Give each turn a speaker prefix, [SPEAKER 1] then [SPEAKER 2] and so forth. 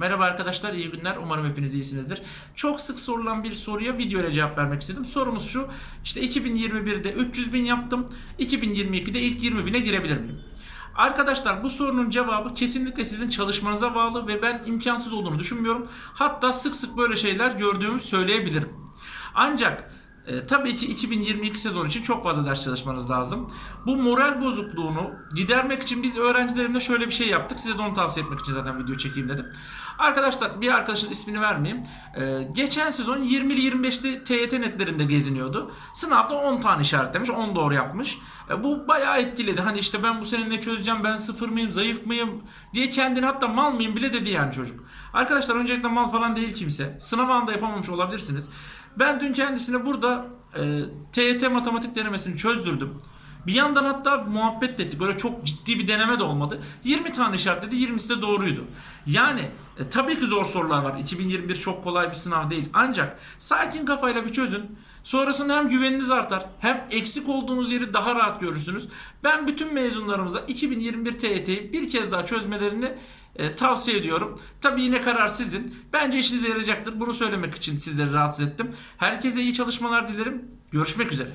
[SPEAKER 1] Merhaba arkadaşlar, iyi günler. Umarım hepiniz iyisinizdir. Çok sık sorulan bir soruya video ile cevap vermek istedim. Sorumuz şu, işte 2021'de 300 bin yaptım, 2022'de ilk 20 bine girebilir miyim? Arkadaşlar bu sorunun cevabı kesinlikle sizin çalışmanıza bağlı ve ben imkansız olduğunu düşünmüyorum. Hatta sık sık böyle şeyler gördüğümü söyleyebilirim. Ancak e, tabii ki 2022 sezon için çok fazla ders çalışmanız lazım. Bu moral bozukluğunu gidermek için biz öğrencilerimle şöyle bir şey yaptık. Size de onu tavsiye etmek için zaten video çekeyim dedim. Arkadaşlar bir arkadaşın ismini vermeyeyim. E, geçen sezon 20'li 25'li TYT netlerinde geziniyordu. Sınavda 10 tane işaretlemiş, 10 doğru yapmış. E, bu bayağı etkiledi. Hani işte ben bu sene ne çözeceğim, ben sıfır mıyım, zayıf mıyım diye kendini hatta mal mıyım bile dedi yani çocuk. Arkadaşlar öncelikle mal falan değil kimse. Sınav anında yapamamış olabilirsiniz. Ben dün kendisine burada e, TYT matematik denemesini çözdürdüm. Bir yandan hatta muhabbet de ettik. Böyle çok ciddi bir deneme de olmadı. 20 tane işaretledi, 20'si de doğruydu. Yani e, tabii ki zor sorular var. 2021 çok kolay bir sınav değil. Ancak sakin kafayla bir çözün. Sonrasında hem güveniniz artar hem eksik olduğunuz yeri daha rahat görürsünüz. Ben bütün mezunlarımıza 2021 TYT'yi bir kez daha çözmelerini e, tavsiye ediyorum. Tabii yine karar sizin. Bence işinize yarayacaktır. Bunu söylemek için sizleri rahatsız ettim. Herkese iyi çalışmalar dilerim. Görüşmek üzere.